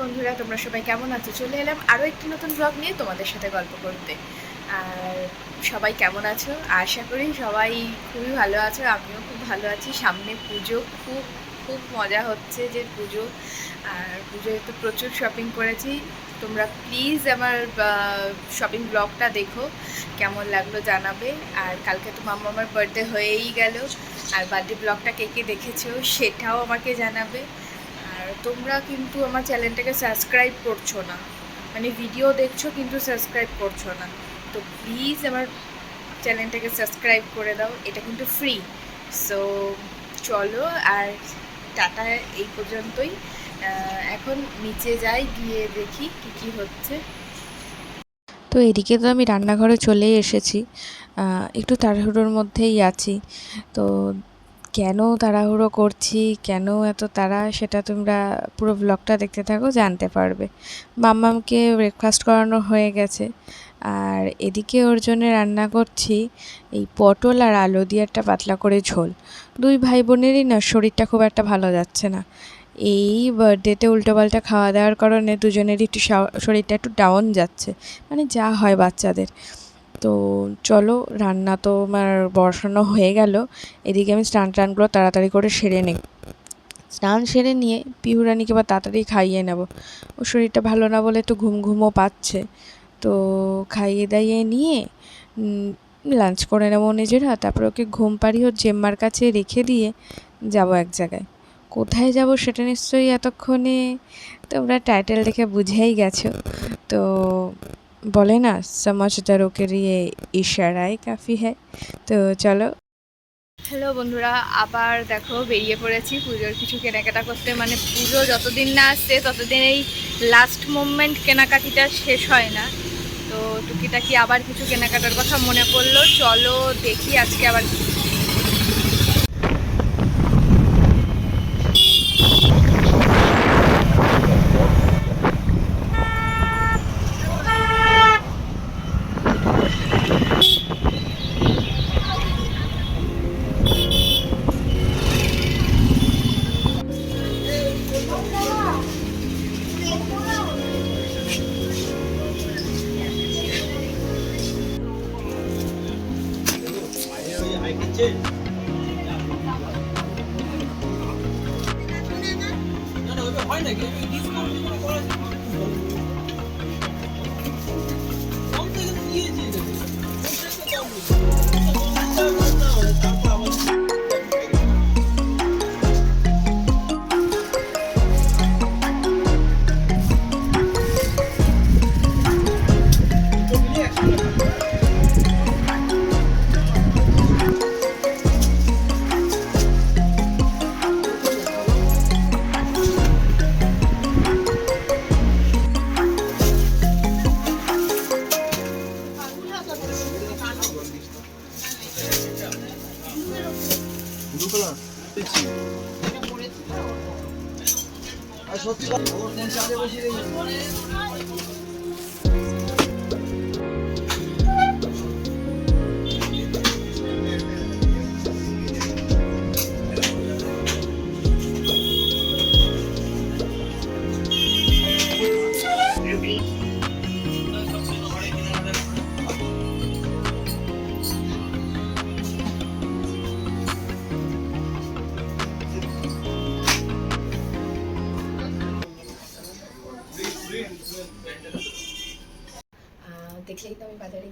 বন্ধুরা, তোমরা সবাই কেমন আছো? চলে এলাম আরও একটি নতুন ব্লগ নিয়ে তোমাদের সাথে গল্প করতে। আর সবাই কেমন আছো? আশা করি সবাই খুবই ভালো আছো, আমিও খুব ভালো আছি। সামনে পুজো, খুব খুব মজা হচ্ছে যে পুজো। আর পুজোয় তো প্রচুর শপিং করেছি। তোমরা প্লিজ আমার শপিং ব্লগটা দেখো, কেমন লাগল জানাবে। আর কালকে তো মাম্মা আমার বার্থডে হয়েই গেল। আর বার্থডে ব্লগটা কে কে দেখেছ সেটাও আমাকে জানাবে। তোমরা কিন্তু আমার চ্যানেলটাকে সাবস্ক্রাইব করছ না। মানে ভিডিও দেখছ কিন্তু সাবস্ক্রাইব করছ না। তো প্লিজ আমার চ্যানেলটাকে সাবস্ক্রাইব করে দাও, এটা কিন্তু ফ্রি সো চলো আর টাটা এই পর্যন্তই। এখন নিচে যাই, গিয়ে দেখি কি কি হচ্ছে। তো এদিকে তো আমি রান্নাঘরে চলেই এসেছি। একটু তাড়াহুড়োর মধ্যেই আছি। তো কেন তাড়াহুড়ো করছি? কেন এত তাড়া? সেটা তোমরা পুরো ব্লগটা দেখতে থাকো, জানতে পারবে। মাম্মামকে ব্রেকফাস্ট করানো হয়ে গেছে। আর এদিকে ওর জন্য রান্না করছি এই পটল আর আলু দিয়ে একটা পাতলা করে ঝোল। দুই ভাই বোনেরই না, শরীরটা খুব একটা ভালো যাচ্ছে না। এই বার্থডেতে উল্টোপাল্টা খাওয়া দাওয়ার কারণে দুজনেরই একটু শরীরটা একটু ডাউন যাচ্ছে। মানে যা হয় বাচ্চাদের। তো চলো, রান্না তো আমার বসানো হয়ে গেল। এদিকে আমি স্নান টানগুলো তাড়াতাড়ি করে সেরে নিই। স্নান সেরে নিয়ে পিহুরানিকে বা তাড়াতাড়ি খাইয়ে নেব। ওর শরীরটা ভালো না বলে একটু ঘুম ঘুমও পাচ্ছে। তো খাইয়ে দাইয়ে নিয়ে লাঞ্চ করে নেব নিজেরা। তারপর ওকে ঘুম পাড়িয়ে ওর জেম্মার কাছে রেখে দিয়ে যাব এক জায়গায়। কোথায় যাব সেটা নিশ্চয়ই এতক্ষণে তোমরা টাইটেল দেখে বুঝেই গেছো। তো বলে না সমাজদারও কে লিয়ে ইশারাই কাফি হ্যায় তো চলো হ্যালো বন্ধুরা আবার দেখো বেরিয়ে পড়েছি পুজোর কিছু কেনাকাটা করতে মানে পুজো যতদিন না আসছে ততদিন এই লাস্ট মোমেন্ট কেনাকাটিটা শেষ হয় না তো টুকিটাকি আবার কিছু কেনাকাটার কথা মনে পড়ল চলো দেখি আজকে আবার হয় নাকি? ডিসকাউন্ট করে সত্যি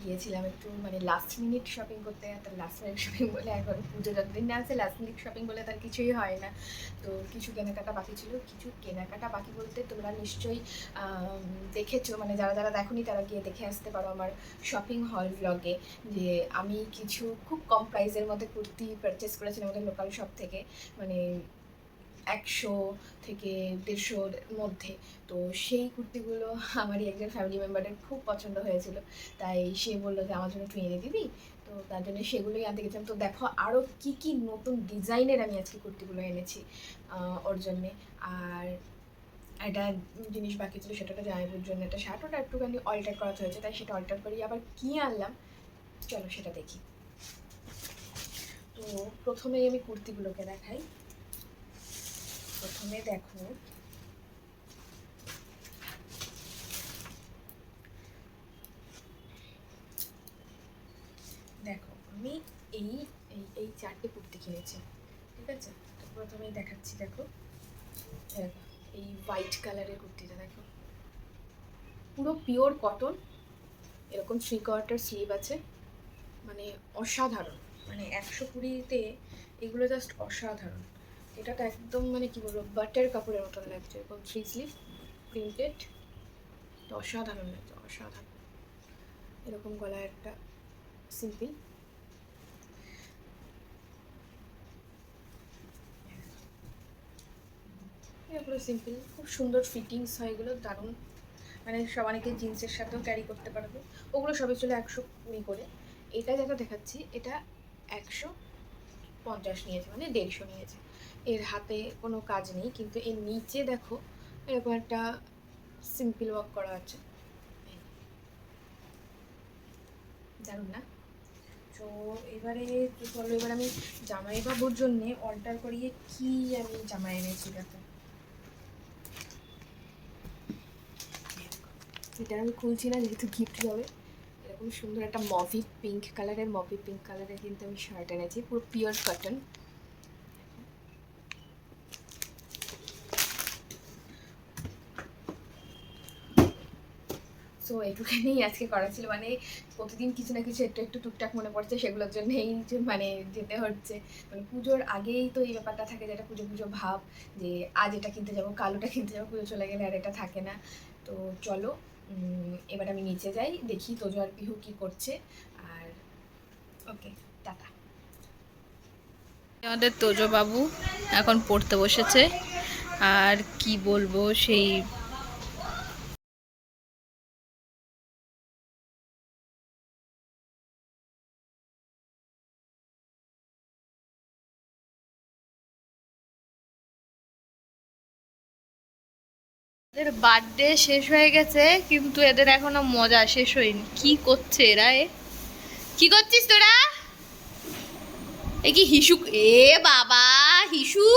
গিয়েছিলাম একটু মানে লাস্ট মিনিট শপিং করতে, তার লাস্ট মিনিট শপিং বলে এখন পুজো যতদিন না আছে লাস্ট মিনিট শপিং বলে তার কিছুই হয় না। তো কিছু কেনাকাটা বাকি ছিল, কিছু কেনাকাটা বাকি বলতে তোমরা নিশ্চয়ই দেখেছ মানে যারা যারা দেখোনি তারা গিয়ে দেখে আসতে পারো আমার শপিং হল ব্লগে যে আমি কিছু খুব কম প্রাইসের মধ্যে কুর্তি পারচেস করেছিলাম আমাদের লোকাল শপ থেকে। মানে একশো থেকে দেড়শোর মধ্যে। তো সেই কুর্তিগুলো আমারই একজন ফ্যামিলি মেম্বারের খুব পছন্দ হয়েছিল। তাই সে বলল যে, আমার জন্য একটু এনে দিবি? তো তার জন্য সেগুলোই আনতে গেছিলাম। তো দেখো আরও কী কী নতুন ডিজাইনের আমি আজকে কুর্তিগুলো এনেছি ওর জন্যে। আর একটা জিনিস বাকি ছিল, সেটা জামাইবুর জন্য একটা শার্ট। ওটা একটুখানি অল্টার করাতে হয়েছে, তাই সেটা অল্টার করিয়ে আবার কী আনলাম? চলো সেটা দেখি। তো প্রথমেই আমি কুর্তিগুলোকে দেখাই। প্রথমে দেখো। দেখো, আমি এই এই চারটে কুর্তি কিনেছি, ঠিক আছে? তো প্রথমেই দেখাচ্ছি, দেখো। এই হোয়াইট কালারের কুর্তিটা দেখো। পুরো পিওর কটন এরকম থ্রি কোয়ার্টার স্লিভ আছে। মানে অসাধারণ মানে একশো কুড়িতে এগুলো জাস্ট অসাধারণ। এটা তো একদম মানে কি বলব বাটার কাপড়ের মতন লাগছে, এরকম থ্রি স্লিভ প্রিন্টেড অসাধারণ লাগছে, অসাধারণ। এরকম গলায় একটা সিম্পল এগুলো সিম্পল খুব সুন্দর ফিটিংস হয় এগুলো, দারুণ। মানে সব অনেকে জিন্সের সাথেও ক্যারি করতে পারবে। ওগুলো সবই ছিল একশো কুড়ি করে। এটা যেটা দেখাচ্ছি, এটা একশো পঞ্চাশ নিয়েছে মানে দেড়শো নিয়েছে। এর হাতে কোনো কাজ নেই, কিন্তু এর নিচে দেখো এরকম একটা সিম্পল ওয়ার্ক করা আছে। দারুণ না? তো এবারে চলো এবার আমি জামাই বাবুর জন্য অল্টার করিয়ে কি আমি জামা এনেছি দেখো। এটা আমি খুলছি না, যেহেতু গিফট যাবে এরকম সুন্দর একটা মভি পিঙ্ক কালারের মভি পিঙ্ক কালারের কিন্তু আমি শার্ট এনেছি, পুরো পিওর কটন সো এটুখানি আজকে করা ছিল। মানে প্রতিদিন কিছু না কিছু একটু একটু টুকটাক মনে পড়ছে, সেগুলোর জন্যই মানে যেতে হচ্ছে। মানে পুজোর আগেই তো এই ব্যাপারটা থাকে যে একটা পুজো পুজো ভাব, যে আজ এটা কিনতে যাব, কাল ওটা কিনতে যাব, পুজো চলে গেলে আর এটা থাকে না। তো চলো এবার আমি নিচে যাই, দেখি তোজো আর পিহু কী করছে। আর ওকে, টাটা। আমাদের তোজো বাবু এখন পড়তে বসেছে। আর কি বলব, সেই এদের বার্থডে শেষ হয়ে গেছে, কিন্তু এদের এখনও মজা শেষ হয়নি। কি করছে এরা এ? কি করছিস তোরা? এ কি হিসু এ বাবা, হিসু!